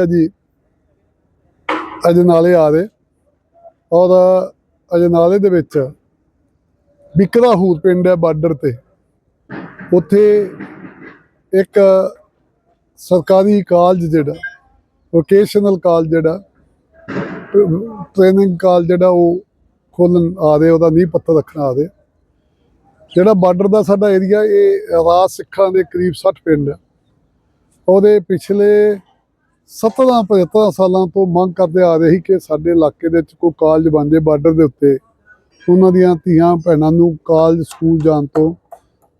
ਹੈ ਜੀ। ਅਜਨਾਲੇ ਆ ਰਹੇ। ਔਰ ਅਜਨਾਲੇ ਦੇ ਵਿੱਚ ਬਿਕਰਾ ਹੂਰ ਪਿੰਡ ਹੈ ਬਾਰਡਰ ਤੇ। ਉੱਥੇ ਇੱਕ ਸਰਕਾਰੀ ਕਾਲਜ ਜਿਹੜਾ ਵੋਕੇਸ਼ਨਲ ਕਾਲਜ ਜਿਹੜਾ ਟ੍ਰੇਨਿੰਗ ਕਾਲਜ ਜਿਹੜਾ ਉਹ ਖੋਲਣ ਆ ਰਹੇ, ਉਹਦਾ ਨੀਂਹ ਪੱਥਰ ਰੱਖਣ ਆ ਰਹੇ। ਜਿਹੜਾ ਬਾਰਡਰ ਦਾ ਸਾਡਾ ਏਰੀਆ ਇਹ ਰਾਜ ਸਿੱਖਾਂ ਦੇ ਕਰੀਬ 60 ਪਿੰਡ ਹੈ। ਉਹਦੇ ਪਿਛਲੇ 17 75 ਸਾਲਾਂ ਤੋਂ ਮੰਗ ਕਰਦੇ ਆ ਰਹੇ ਸੀ ਕਿ ਸਾਡੇ ਇਲਾਕੇ ਦੇ ਵਿੱਚ ਕੋਈ ਕਾਲਜ ਬਣ ਜੇ ਬਾਰਡਰ ਦੇ ਉੱਤੇ। ਉਹਨਾਂ ਦੀਆਂ ਧੀਆਂ ਭੈਣਾਂ ਨੂੰ ਕਾਲਜ, ਸਕੂਲ ਜਾਣ ਤੋਂ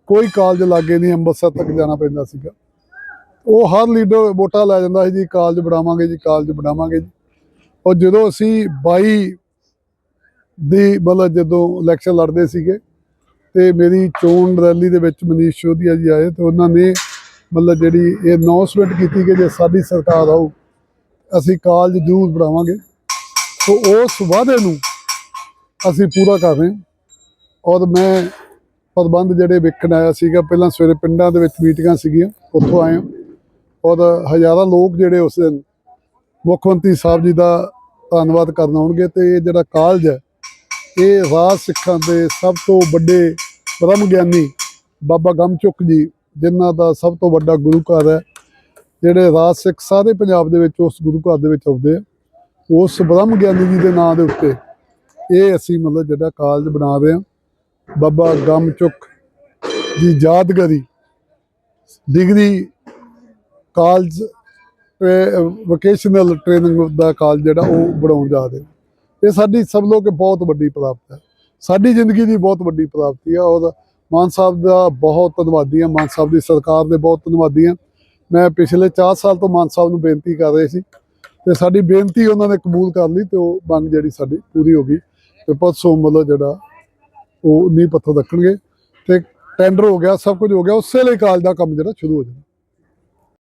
ਕੋਈ ਕਾਲਜ ਲਾਗੇ ਨਹੀਂ, ਅੰਮ੍ਰਿਤਸਰ ਤੱਕ ਜਾਣਾ ਪੈਂਦਾ ਸੀਗਾ। ਉਹ ਹਰ ਲੀਡਰ ਵੋਟਾਂ ਲੈ ਜਾਂਦਾ ਸੀ ਜੀ, ਕਾਲਜ ਬਣਾਵਾਂਗੇ ਜੀ, ਕਾਲਜ ਬਣਾਵਾਂਗੇ ਜੀ। ਔਰ ਜਦੋਂ ਅਸੀਂ 22 ਦੀ ਮਤਲਬ ਜਦੋਂ ਇਲੈਕਸ਼ਨ ਲੜਦੇ ਸੀਗੇ ਤੇ ਮੇਰੀ ਚੋਣ ਰੈਲੀ ਦੇ ਵਿੱਚ ਮਨੀਸ਼ ਸ਼ੋਧੀਆ ਜੀ ਆਏ ਤੇ ਉਹਨਾਂ ਨੇ ਮਤਲਬ ਜਿਹੜੀ ਇਹ ਅਨਾਉਂਸਮੈਂਟ ਕੀਤੀ ਕਿ ਜੇ ਸਾਡੀ ਸਰਕਾਰ ਆਊ, ਅਸੀਂ ਕਾਲਜ ਜ਼ਰੂਰ ਬਣਾਵਾਂਗੇ। ਸੋ ਉਸ ਵਾਅਦੇ ਨੂੰ ਅਸੀਂ ਪੂਰਾ ਕਰ ਰਹੇ ਹਾਂ। ਔਰ ਮੈਂ ਪ੍ਰਬੰਧ ਜਿਹੜੇ ਵੇਖਣ ਆਇਆ ਸੀਗਾ, ਪਹਿਲਾਂ ਸਵੇਰੇ ਪਿੰਡਾਂ ਦੇ ਵਿੱਚ ਮੀਟਿੰਗਾਂ ਸੀਗੀਆਂ, ਉੱਥੋਂ ਆਏ ਹਾਂ। ਔਰ ਹਜ਼ਾਰਾਂ ਲੋਕ ਜਿਹੜੇ ਉਸ ਦਿਨ ਮੁੱਖ ਮੰਤਰੀ ਸਾਹਿਬ ਜੀ ਦਾ ਧੰਨਵਾਦ ਕਰਨ ਆਉਣਗੇ ਤੇ ਇਹ ਜਿਹੜਾ ਕਾਲਜ ਹੈ, ਇਹ ਰਾਜ ਸਿੱਖਾਂ ਦੇ ਸਭ ਤੋਂ ਵੱਡੇ ਬ੍ਰਹਮ ਗਿਆਨੀ ਬਾਬਾ ਗਮਚੁਕ ਜੀ ਜਿਨ੍ਹਾਂ ਦਾ ਸਭ ਤੋਂ ਵੱਡਾ ਗੁਰੂ ਘਰ ਹੈ, ਜਿਹੜੇ ਰਾਜ ਸਿੱਖ ਸਾਰੇ ਪੰਜਾਬ ਦੇ ਵਿੱਚ ਉਸ ਗੁਰੂ ਘਰ ਦੇ ਵਿੱਚ ਆਉਂਦੇ ਆ, ਉਸ ਬ੍ਰਹਮ ਗਿਆਨੀ ਜੀ ਦੇ ਨਾਂ ਦੇ ਉੱਤੇ ਇਹ ਅਸੀਂ ਮਤਲਬ ਜਿਹੜਾ ਕਾਲਜ ਬਣਾ ਰਹੇ ਹਾਂ, ਬਾਬਾ ਗਮਚੁਕ ਦੀ ਯਾਦਗਾਰੀ ਡਿਗਰੀ ਕਾਲਜ ਵੋਕੇਸ਼ਨਲ ਟ੍ਰੇਨਿੰਗ ਦਾ ਕਾਲਜ ਜਿਹੜਾ ਉਹ ਬਣਾਉਣ ਜਾ ਰਹੇ ਹਾਂ। ਇਹ ਸਾਡੀ ਸਭ ਲੋਕ ਬਹੁਤ ਵੱਡੀ ਪ੍ਰਾਪਤ ਹੈ ਸਾਡੀ ਜ਼ਿੰਦਗੀ ਦੀ ਬਹੁਤ ਵੱਡੀ ਪ੍ਰਾਪਤੀ ਹੈ ਔਰ ਮਾਨ ਸਾਹਿਬ ਦਾ ਬਹੁਤ ਧੰਨਵਾਦੀ ਹਾਂ, ਮਾਨ ਸਾਹਿਬ ਦੀ ਸਰਕਾਰ ਦੇ ਬਹੁਤ ਧੰਨਵਾਦੀ ਹਾਂ। ਮੈਂ ਪਿਛਲੇ 4 ਸਾਲ ਤੋਂ ਮਾਨ ਸਾਹਿਬ ਨੂੰ ਬੇਨਤੀ ਕਰ ਰਹੇ ਸੀ ਤੇ ਸਾਡੀ ਬੇਨਤੀ ਉਹਨਾਂ ਨੇ ਕਬੂਲ ਕਰ ਲਈ ਤੇ ਉਹ ਮੰਗ ਜਿਹੜੀ ਸਾਡੀ ਪੂਰੀ ਹੋ ਗਈ ਤੇ ਪਰਸੋਂ ਮਤਲਬ ਜਿਹੜਾ ਉਹ ਨੀਂਹ ਪੱਥਰ ਰੱਖਣਗੇ ਤੇ ਟੈਂਡਰ ਹੋ ਗਿਆ, ਸਭ ਕੁਝ ਹੋ ਗਿਆ, ਉਸੇ ਲਈ ਕਾਲਜ ਦਾ ਕੰਮ ਜਿਹੜਾ ਸ਼ੁਰੂ ਹੋ ਜਾਣਾ।